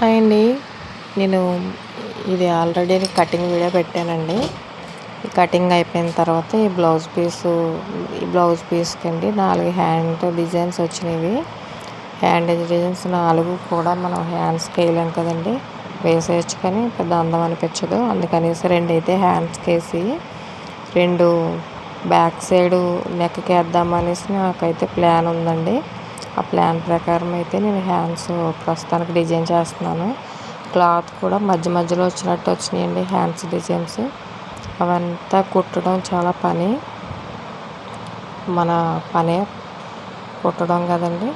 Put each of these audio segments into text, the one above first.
Hi అండి నేను ఇది ఆల్రెడీ కటింగ్ వీడియో పెట్టానండి. ఈ కటింగ్ అయిపోయిన తర్వాత ఈ బ్లౌజ్ పీసు ఈ బ్లౌజ్ పీస్కి అండి నాలుగు హ్యాండ్ డిజైన్స్ వచ్చినవి. హ్యాండ్ డిజైన్స్ నాలుగు కూడా మనం హ్యాండ్స్కి వేయలేం కదండి. వేసేయచ్చు కానీ పెద్ద అందం అనిపించదు. అందుకనేసి రెండు అయితే హ్యాండ్స్కి వేసి రెండు బ్యాక్ సైడ్ నెక్కి వేద్దామనేసి నాకైతే ప్లాన్ ఉందండి. ఆ ప్లాన్ ప్రకారం అయితే నేను హ్యాండ్స్ ప్రస్తుతానికి డిజైన్ చేస్తున్నాను. క్లాత్ కూడా మధ్య మధ్యలో వచ్చినట్టు వచ్చినాయండి హ్యాండ్స్ డిజైన్స్. అవంతా కుట్టడం చాలా పని. మన పనే కుట్టడం కదండి.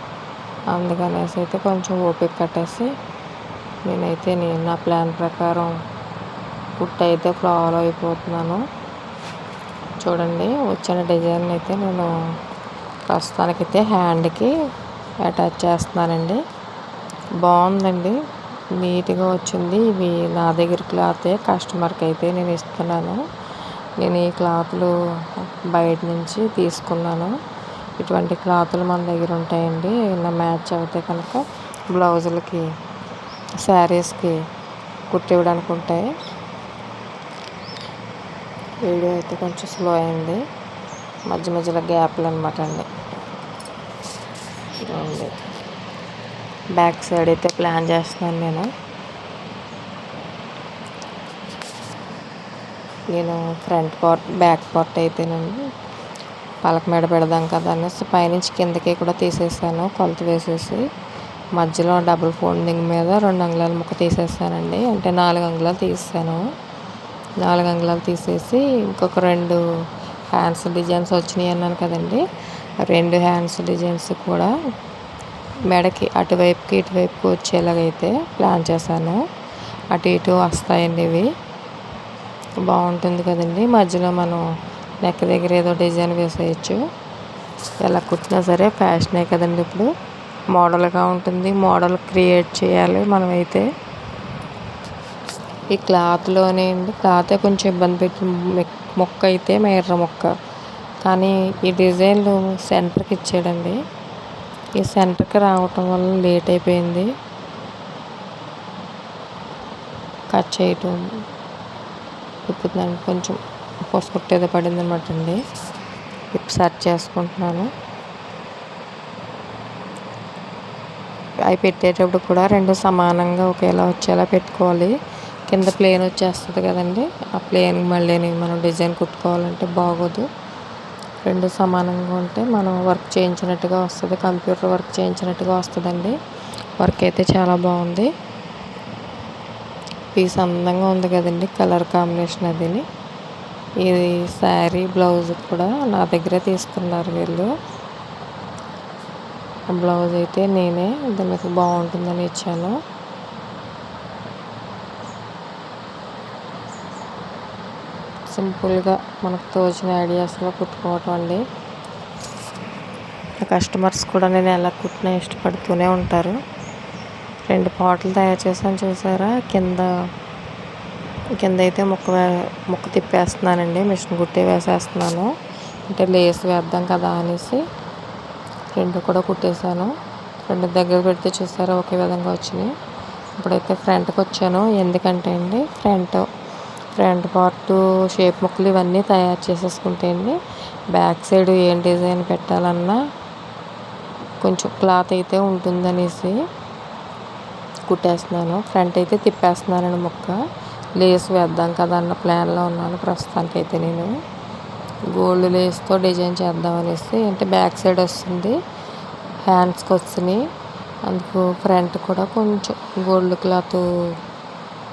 అందుకనేసి అయితే కొంచెం ఓపిక కట్టేసి నేనైతే నేను నా ప్లాన్ ప్రకారం కుట్టు అయితే ఫాలో అయిపోతున్నాను. చూడండి వచ్చిన డిజైన్ అయితే నేను ప్రస్తుతానికైతే హ్యాండ్కి అటాచ్ చేస్తున్నానండి. బాగుందండి. నీట్గా వచ్చింది. ఇవి నా దగ్గర క్లాతే కస్టమర్కి అయితే నేను ఇస్తున్నాను. నేను ఈ క్లాత్లు బయట నుంచి తీసుకున్నాను. ఇటువంటి క్లాతులు మన దగ్గర ఉంటాయండి. నా మ్యాచ్ అవుతే కనుక బ్లౌజులకి శారీస్కి కుట్టివ్వడానికి ఉంటాయి. వీడియో అయితే కొంచెం స్లో అయింది. మధ్య మధ్యలో గ్యాప్లు అనమాట అండి. ఉంది బ్యాక్ సైడ్ అయితే ప్లాన్ చేస్తున్నాను నేను. నేను ఫ్రంట్ పార్ట్ బ్యాక్ పార్ట్ అయితేనండి పలక మీద పెడదాం కదా అనేసి పైనుంచి కిందకి కూడా తీసేసాను కొలత వేసేసి. మధ్యలో డబుల్ ఫోల్డింగ్ మీద రెండు అంగుళాల ముక్క తీసేసానండి. అంటే నాలుగు అంగుళాలు తీసాను నాలుగు అంగుళాలు తీసేసి ఇంకొక రెండు హ్యాండ్స్ డిజైన్స్ వచ్చినాయి అన్నాను కదండి. రెండు హ్యాండ్స్ డిజైన్స్ కూడా మెడకి అటువైపుకి ఇటువైపుకి వచ్చేలాగైతే ప్లాన్ చేశాను. అటు ఇటు వస్తాయండి ఇవి. బాగుంటుంది కదండి. మధ్యలో మనం నెక్ దగ్గర ఏదో డిజైన్ వేసేయచ్చు. ఎలా కుట్టినా సరే ఫ్యాషనే కదండి ఇప్పుడు. మోడల్గా ఉంటుంది. మోడల్ క్రియేట్ చేయాలి మనమైతే. ఈ క్లాత్లోనే అండి. క్లాతే కొంచెం ఇబ్బంది పెట్టి మొక్క అయితే మేర్ర మొక్క. కానీ ఈ డిజైన్లు సెంటర్కి ఇచ్చాడండి. ఈ సెంటర్కి రావటం వల్ల లేట్ అయిపోయింది. కట్ చేయటం ఇప్పుడు దానికి కొంచెం ఏదో పడింది అనమాట అండి. ఇప్పుడు సెర్చ్ చేసుకుంటున్నాను. అవి పెట్టేటప్పుడు కూడా రెండు సమానంగా ఒకేలా వచ్చేలా పెట్టుకోవాలి. కింద ప్లేన్ వచ్చేస్తుంది కదండి. ఆ ప్లేన్ మళ్ళీ మనం డిజైన్ కుట్టుకోవాలంటే బాగోదు. రెండు సమానంగా ఉంటే మనం వర్క్ చేయించినట్టుగా వస్తుంది కంప్యూటర్ వర్క్ చేయించినట్టుగా వస్తుందండి. వర్క్ అయితే చాలా బాగుంది. పీస్ అందంగా ఉంది కదండి కలర్ కాంబినేషన్ అదిని. ఇది శారీ బ్లౌజ్ కూడా నా దగ్గరే తీసుకున్నారు వీళ్ళు. బ్లౌజ్ అయితే నేనే దీనికి బాగుంటుందని ఇచ్చాను. సింపుల్గా మనకు తోచిన ఐడియాస్లో కుట్టుకోవటం అండి. కస్టమర్స్ కూడా నేను ఎలా కుట్టినా ఇష్టపడుతూనే ఉంటారు. రెండు పాటలు తయారు చేశాను చూసారా? కింద కింద అయితే ముక్క ముక్క తిప్పేస్తున్నానండి. మిషన్ కుట్టే వేసేస్తున్నాను. అంటే లేస్ వేద్దాం కదా అనేసి రెండు కూడా కుట్టేశాను. రెండు దగ్గర పెడితే చూసారా ఒకే విధంగా వచ్చినాయి. ఇప్పుడైతే ఫ్రంట్కి వచ్చాను ఎందుకంటే అండి ఫ్రంట్ ఫ్రంట్ పార్ట్ షేప్ ముక్కలు ఇవన్నీ తయారు చేసేసుకుంటే అండి. బ్యాక్ సైడ్ ఏం డిజైన్ పెట్టాలన్నా కొంచెం క్లాత్ అయితే ఉంటుందనేసి కుట్టేస్తున్నాను. ఫ్రంట్ అయితే తిప్పేస్తున్నానండి ముక్క. లేస్ వేద్దాం కదా అన్న ప్లాన్లో ఉన్నాను ప్రస్తుతానికి అయితే నేను. గోల్డ్ లేస్తో డిజైన్ చేద్దాం అనేసి అంటే బ్యాక్ సైడ్ వస్తుంది హ్యాండ్స్కి వస్తున్నాయి అందుకు ఫ్రంట్ కూడా కొంచెం గోల్డ్ క్లాత్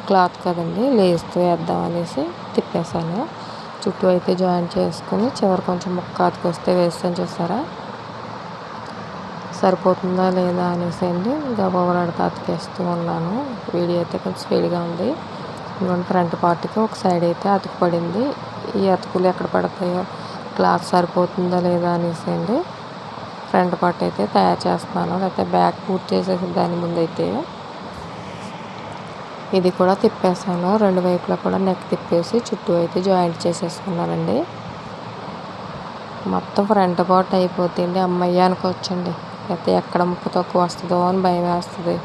క్లాత్ కదండి లేస్తూ వేద్దాం అనేసి తిప్పేశాను. చుట్టూ అయితే జాయిన్ చేసుకుని చివరి కొంచెం ముక్క అతికొస్తే వేస్తాను చూసారా? సరిపోతుందా లేదా అనేసి అండి. గబాబలాడితే అతికేస్తూ ఉన్నాను. వీడియో అయితే కొంచెం స్పీడ్గా ఉంది. ఇంకొంత ఫ్రంట్ పార్ట్కి ఒక సైడ్ అయితే అతుకు పడింది ఈ అతుకులు ఎక్కడ పడతాయో క్లాత్ సరిపోతుందా లేదా అనేసి అండి. ఫ్రంట్ పార్ట్ అయితే తయారు చేస్తున్నాను. లేకపోతే బ్యాక్ పూర్తి చేసేసి దాని ముందు అయితే ఇది కూడా తిప్పేసాను రెండు వైపులా కూడా నెక్ తిప్పేసి చుట్టూ అయితే జాయింట్ చేసేసుకున్నానండి. మొత్తం ఫ్రంట్ పార్ట్ అయిపోతుంది అమ్మయ్య అనుకోవచ్చండి. అయితే ఎక్కడ ముప్పు తక్కువ వస్తుందో అని భయం వేస్తుంది.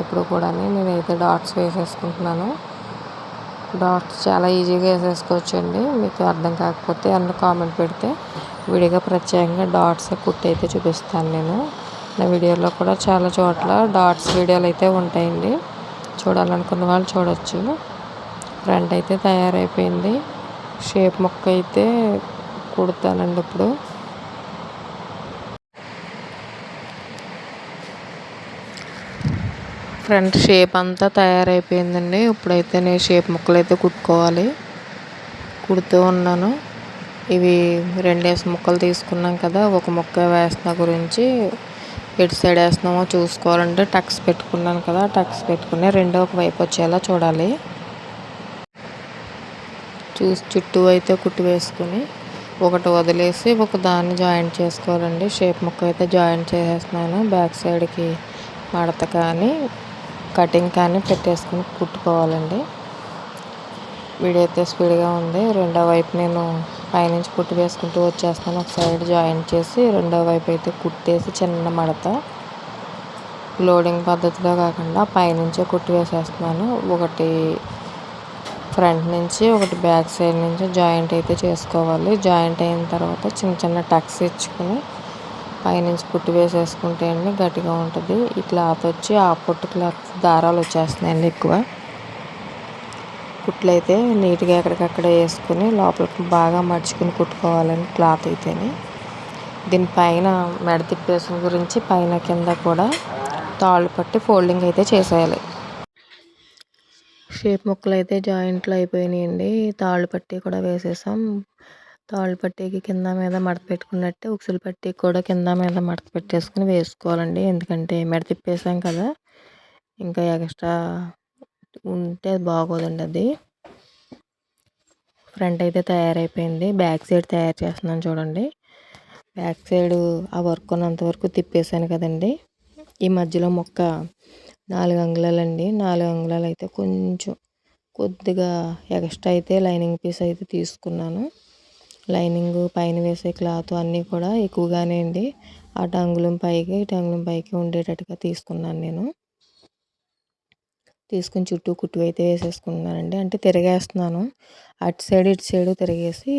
ఎప్పుడు కూడా నేనైతే డాట్స్ వేసేసుకుంటున్నాను. డాట్స్ చాలా ఈజీగా వేసేసుకోవచ్చండి. మీకు అర్థం కాకపోతే అన్న కామెంట్ పెడితే విడిగా ప్రత్యేకంగా డాట్స్ కుట్టి అయితే చూపిస్తాను నేను. నా వీడియోలో కూడా చాలా చోట్ల డాట్స్ వీడియోలు అయితే ఉంటాయండి. చూడాలనుకున్న వాళ్ళు చూడొచ్చు. ఫ్రంట్ అయితే తయారైపోయింది. షేప్ మొక్క అయితే కుడతానండి ఇప్పుడు. ఫ్రంట్ షేప్ అంతా తయారైపోయిందండి. ఇప్పుడైతే నేను షేప్ ముక్కలు అయితే కుట్టుకోవాలి. కుడుతూ ఉన్నాను. ఇవి రెండేసి ముక్కలు తీసుకున్నాం కదా. ఒక ముక్క వేసిన గురించి ఎటు సైడ్ వేస్తున్నామో చూసుకోవాలంటే టక్స్ పెట్టుకున్నాను కదా టక్స్ పెట్టుకుని రెండో ఒక వైపు వచ్చేలా చూడాలి. చూసి చుట్టూ అయితే కుట్టు వేసుకుని ఒకటి వదిలేసి ఒక దాన్ని జాయింట్ చేసుకోవాలండి. షేప్ ముక్క అయితే జాయింట్ చేసేస్తున్నాను. బ్యాక్ సైడ్కి మడత కానీ కటింగ్ కానీ పెట్టేసుకుని కుట్టుకోవాలండి. వీడియో అయితే స్పీడ్గా ఉంది. రెండో వైపు నేను పైనుంచి కుట్టు వేసుకుంటూ వచ్చేస్తాను. ఒక సైడ్ జాయింట్ చేసి రెండో వైపు అయితే కుట్టేసి చిన్న మడత. లోడింగ్ పద్ధతిలో కాకుండా పైనుంచే కుట్టు వేసేస్తున్నాను. ఒకటి ఫ్రంట్ నుంచి ఒకటి బ్యాక్ సైడ్ నుంచి జాయింట్ అయితే చేసుకోవాలి. జాయింట్ అయిన తర్వాత చిన్న చిన్న టక్స్ ఇచ్చుకుని పైనుంచి పుట్టి వేసేసుకుంటే అండి గట్టిగా ఉంటుంది. ఈ క్లాత్ వచ్చి ఆ పొట్టు క్లాత్ దారాలు వచ్చేస్తున్నాయండి ఎక్కువ. కుట్లు అయితే నీట్గా ఎక్కడికక్కడ వేసుకుని లోపలికి బాగా మడుచుకుని కుట్టుకోవాలండి క్లాత్ అయితేనే. దీనిపైన మెడ తిప్పేసిన గురించి పైన కింద కూడా తాళ్ళు పట్టి ఫోల్డింగ్ అయితే చేసేయాలి. షేప్ ముక్కలు అయితే జాయింట్లు అయిపోయినాయండి. తాళ్ళు పట్టి కూడా వేసేసాం. తాళ్ళు పట్టీకి కింద మీద మడత పెట్టుకున్నట్టే ఉక్సులు పట్టి కూడా కింద మీద మడత పెట్టేసుకుని వేసుకోవాలండి. ఎందుకంటే మెడ తిప్పేసాం కదా. ఇంకా ఎక్స్ట్రా ఉంటే బాగోదండి అది. ఫ్రంట్ అయితే తయారైపోయింది. బ్యాక్ సైడ్ తయారు చేస్తున్నాను చూడండి. బ్యాక్ సైడ్ ఆ వర్క్ ఉన్నంతవరకు తిప్పేశాను కదండి. ఈ మధ్యలో మొక్క నాలుగు అంగుళాలండి. నాలుగు అంగుళాలు అయితే కొంచెం కొద్దిగా ఎక్స్ట్రా అయితే లైనింగ్ పీస్ అయితే తీసుకున్నాను. లైనింగ్ పైన వేసే క్లాత్ అన్నీ కూడా ఎక్కువగానే అండి. అటు అంగుళం పైకి ఇటు అంగుళం పైకి ఉండేటట్టుగా తీసుకున్నాను నేను. తీసుకుని చుట్టూ కుట్టు అయితే వేసేసుకుంటున్నానండి అంటే తిరిగేస్తున్నాను. అటు సైడ్ ఇటు సైడ్ తిరిగేసి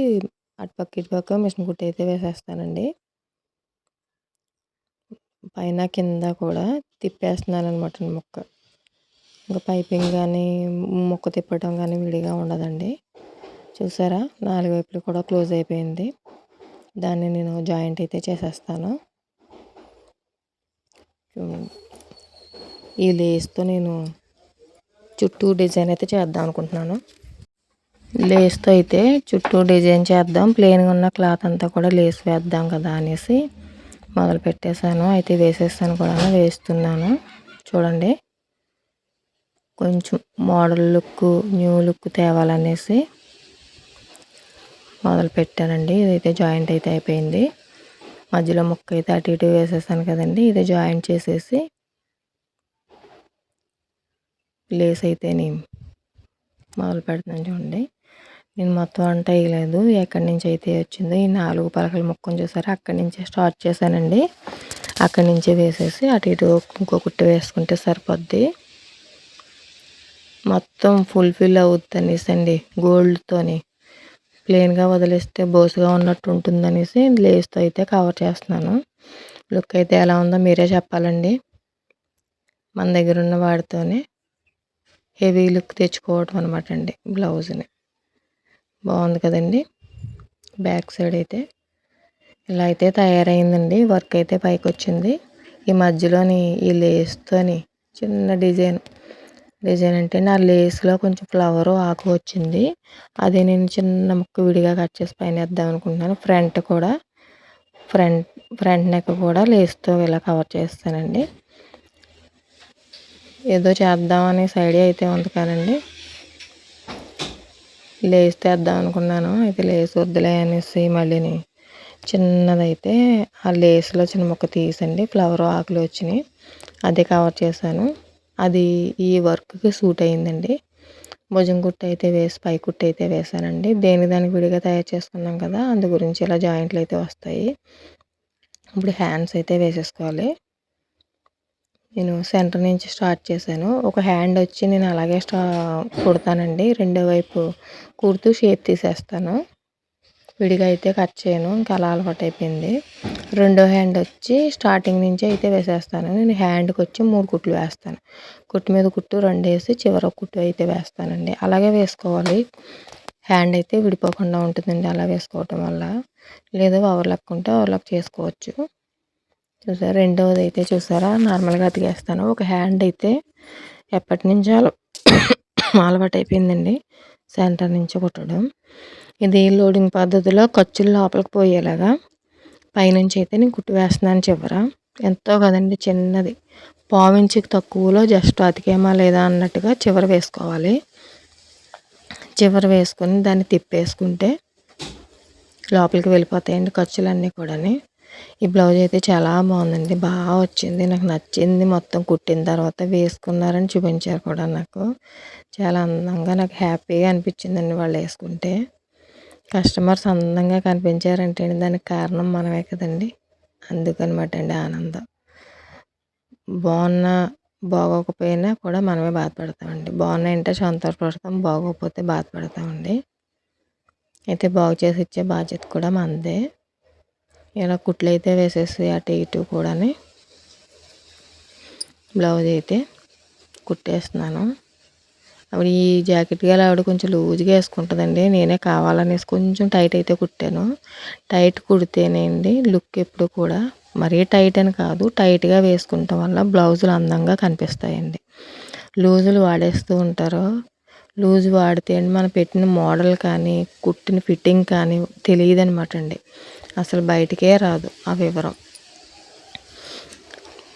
అటు పక్క ఇటు పక్క మిషన్ కుట్టు అయితే వేసేస్తానండి. పైన కింద కూడా తిప్పేస్తున్నాను అనమాట మొక్క. ఇంకా పైపింగ్ కానీ మొక్క తిప్పడం కానీ విడిగా ఉండదండి. చూసారా? నాలుగు వైపులు కూడా క్లోజ్ అయిపోయింది. దాన్ని నేను జాయింట్ అయితే చేసేస్తాను. ఈ లేస్తో నేను చుట్టూ డిజైన్ అయితే చేద్దాం అనుకుంటున్నాను. లేస్తో అయితే చుట్టూ డిజైన్ చేద్దాం. ప్లెయిన్గా ఉన్న క్లాత్ అంతా కూడా లేస్ వేద్దాం కదా అనేసి మొదలు పెట్టేశాను. అయితే వేసేస్తాను కూడా వేస్తున్నాను. చూడండి. కొంచెం మోడల్ లుక్ న్యూ లుక్ తేవాలనేసి మొదలు పెట్టానండి. ఇదైతే జాయింట్ అయితే అయిపోయింది. మధ్యలో ముక్క అయితే అటు ఇటు వేసేసాను కదండి. ఇది జాయింట్ చేసేసి లేస్ అయితే నేను మొదలు పెడుతున్నాను చూడండి. నేను మొత్తం అంటే వేయలేదు. ఎక్కడి నుంచి అయితే వచ్చిందో ఈ నాలుగు పలకల ముక్కను చూసారా? అక్కడి నుంచే స్టార్ట్ చేశానండి. అక్కడి నుంచే వేసేసి అటు ఇటు ఇంకో కుట్టు వేసుకుంటే సరిపోద్ది. మొత్తం ఫుల్ఫిల్ అవుద్ది అనేసి అండి గోల్డ్తోని ప్లెయిన్గా వదిలేస్తే బోసుగా ఉన్నట్టు ఉంటుందనేసి లేస్తో అయితే కవర్ చేస్తున్నాను. లుక్ అయితే ఎలా ఉందో మీరే చెప్పాలండి. మన దగ్గర ఉన్న వాటితోనే హెవీ లుక్ తెచ్చుకోవటం అనమాట అండి బ్లౌజ్ని. బాగుంది కదండి. బ్యాక్ సైడ్ అయితే. ఇలా అయితే తయారైందండి. వర్క్ అయితే పైకి వచ్చింది ఈ మధ్యలోని ఈ లేస్తోని చిన్న డిజైన్. డిజైన్ అంటే నా లేస్లో కొంచెం ఫ్లవర్ ఆకు వచ్చింది. అది నేను చిన్న ముక్క విడిగా కట్ చేసి పైన వేద్దాం అనుకుంటున్నాను. ఫ్రంట్ కూడా ఫ్రంట్ ఫ్రంట్ నెక్ కూడా లేస్తో ఇలా కవర్ చేస్తానండి. ఏదో చేద్దామనే ఐడియా అయితే ఉంది కానండి. లేస్ తెద్దాం అనుకున్నాను అయితే లేస్ వద్దులే అనేసి మళ్ళీని చిన్నదైతే ఆ లేస్లో చిన్న ముక్క తీసండి ఫ్లవర్ ఆకులు వచ్చినాయి అది కవర్ చేశాను. అది ఈ వర్క్కి సూట్ అయ్యిందండి భుజం కుట్టు అయితే వేసి పై కుట్టు అయితే వేసానండి దేని దానికి విడిగా తయారు చేసుకున్నాం కదా అందు గురించి ఇలా జాయింట్లు అయితే వస్తాయి. ఇప్పుడు హ్యాండ్స్ అయితే వేసేసుకోవాలి. నేను సెంటర్ నుంచి స్టార్ట్ చేశాను. ఒక హ్యాండ్ వచ్చి నేను అలాగే స్టా కుడతానండి. రెండో వైపు కుడుతూ షేప్ తీసేస్తాను. విడిగా అయితే కట్ చేయను. ఇంకా అలా అలవాటు అయిపోయింది రెండో హ్యాండ్ వచ్చి స్టార్టింగ్ నుంచి అయితే వేసేస్తాను. నేను హ్యాండ్కి వచ్చి మూడు కుట్లు వేస్తాను. కుట్టు మీద కుట్టు రెండు వేసి చివర కుట్టు అయితే వేస్తానండి. అలాగే వేసుకోవాలి. హ్యాండ్ అయితే విడిపోకుండా ఉంటుందండి. అలా వేసుకోవటం వల్ల. లేదా ఓవర్లాక్ ఉంటే ఓవర్లాక్ చేసుకోవచ్చు. చూసారా? రెండవది అయితే చూసారా? నార్మల్గా అతికేస్తాను. ఒక హ్యాండ్ అయితే ఎప్పటి నుంచో అలవాటు అయిపోయిందండి సెంటర్ నుంచి కుట్టడం. ఇది లోడింగ్ పద్ధతిలో ఖర్చులు లోపలికి పోయేలాగా పైనుంచి అయితే నేను కుట్టి వేస్తున్నాను చివర. ఎంతో కదండి చిన్నది. పావించికి తక్కువలో జస్ట్ అతికేమా లేదా అన్నట్టుగా చివర వేసుకోవాలి. చివర వేసుకొని దాన్ని తిప్పేసుకుంటే లోపలికి వెళ్ళిపోతాయండి ఖర్చులన్నీ కూడా ఈ బ్లౌజ్ అయితే చాలా బాగుందండి. బాగా వచ్చింది. నాకు నచ్చింది. మొత్తం కుట్టిన తర్వాత వేసుకున్నారని చూపించారు కూడా నాకు. చాలా అందంగా నాకు హ్యాపీగా అనిపించిందండి వాళ్ళు వేసుకుంటే. కస్టమర్స్ అందంగా కనిపించారంటే దానికి కారణం మనమే కదండి. అందుకనమాట అండి ఆనందం. బాగున్నా బాగోకపోయినా కూడా మనమే బాధపడతామండి. బాగున్నాయంటే సంతోషపడతాం. బాగోకపోతే బాధపడతామండి. అయితే బాగు చేసి ఇచ్చే బాధ్యత కూడా మనదే. ఇలా కుట్లు అయితే వేసేసి అటు ఇటు కూడా బ్లౌజ్ అయితే కుట్టేస్తున్నాను. అప్పుడు ఈ జాకెట్ గల ఆవిడ కొంచెం లూజ్గా వేసుకుంటుందండి. నేనే కావాలనేసి కొంచెం టైట్ అయితే కుట్టాను. టైట్ కుడితేనేండి లుక్ ఎప్పుడు కూడా మరీ టైట్ అని కాదు టైట్గా వేసుకుంటాం వల్ల బ్లౌజులు అందంగా కనిపిస్తాయండి. లూజులు వాడేస్తూ ఉంటారు. లూజ్ వాడితే అండి మనం పెట్టిన మోడల్ కానీ కుట్టిన ఫిట్టింగ్ కానీ తెలియదు అనమాట అండి అసలు బయటికే రాదు ఆ వివరం.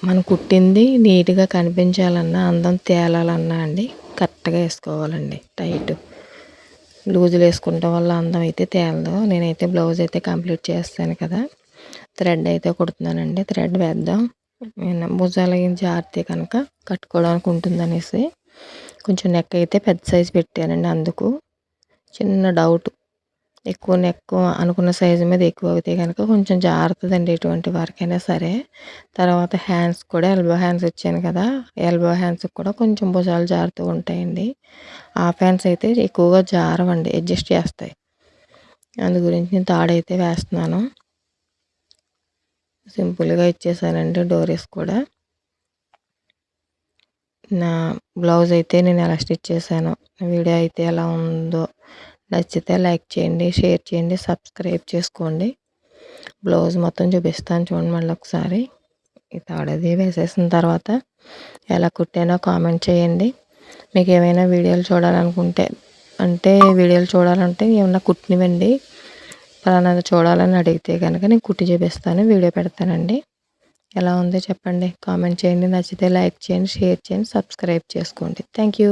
మనం కుట్టింది నీట్గా కనిపించాలన్నా అందం తేలాలన్నా అండి కరెక్ట్గా వేసుకోవాలండి టైట్. లూజులు వేసుకుంటాం వల్ల అందం అయితే తేలదు. నేనైతే బ్లౌజ్ అయితే కంప్లీట్ చేస్తాను కదా. థ్రెడ్ అయితే కుడుతున్నానండి థ్రెడ్ వేద్దాం. నేను భుజాలు జారితే కనుక కట్టుకోవడానికి ఉంటుందనేసి కొంచెం నెక్ అయితే పెద్ద సైజు పెట్టానండి అందుకు. చిన్న డౌట్. ఎక్కువ ఎక్కువ అనుకున్న సైజు మీద ఎక్కువ అవుతాయి కనుక కొంచెం జారుతుందండి ఎటువంటి వారికైనా సరే. తర్వాత హ్యాండ్స్ కూడా ఎల్బో హ్యాండ్స్ వచ్చాను కదా ఎల్బో హ్యాండ్స్ కూడా కొంచెం భుజాలు జారుతూ ఉంటాయండి. హాఫ్ హ్యాండ్స్ అయితే ఎక్కువగా జారవండి అడ్జస్ట్ చేస్తాయి. అందు గురించి నేను తాడైతే వేస్తున్నాను. సింపుల్గా ఇచ్చేసానండి డోరీస్ కూడా. నా బ్లౌజ్ అయితే నేను ఎలా స్టిచ్ చేశాను వీడియో అయితే ఎలా ఉందో నచ్చితే లైక్ చేయండి షేర్ చేయండి సబ్స్క్రైబ్ చేసుకోండి. బ్లౌజ్ మొత్తం చూపిస్తాను చూడండి మళ్ళీ ఒకసారి. ఈ తాడది వేసేసిన తర్వాత ఎలా కుట్టానో కామెంట్ చేయండి. మీకు ఏమైనా వీడియోలు చూడాలనుకుంటే అంటే వీడియోలు చూడాలంటే ఏమన్నా కుట్టినవండి ఫలానా చూడాలని అడిగితే కనుక నేను కుట్టి చూపిస్తాను వీడియో పెడతానండి. ఎలా ఉందో చెప్పండి. కామెంట్ చేయండి. నచ్చితే లైక్ చేయండి షేర్ చేయండి సబ్స్క్రైబ్ చేసుకోండి. Thank you.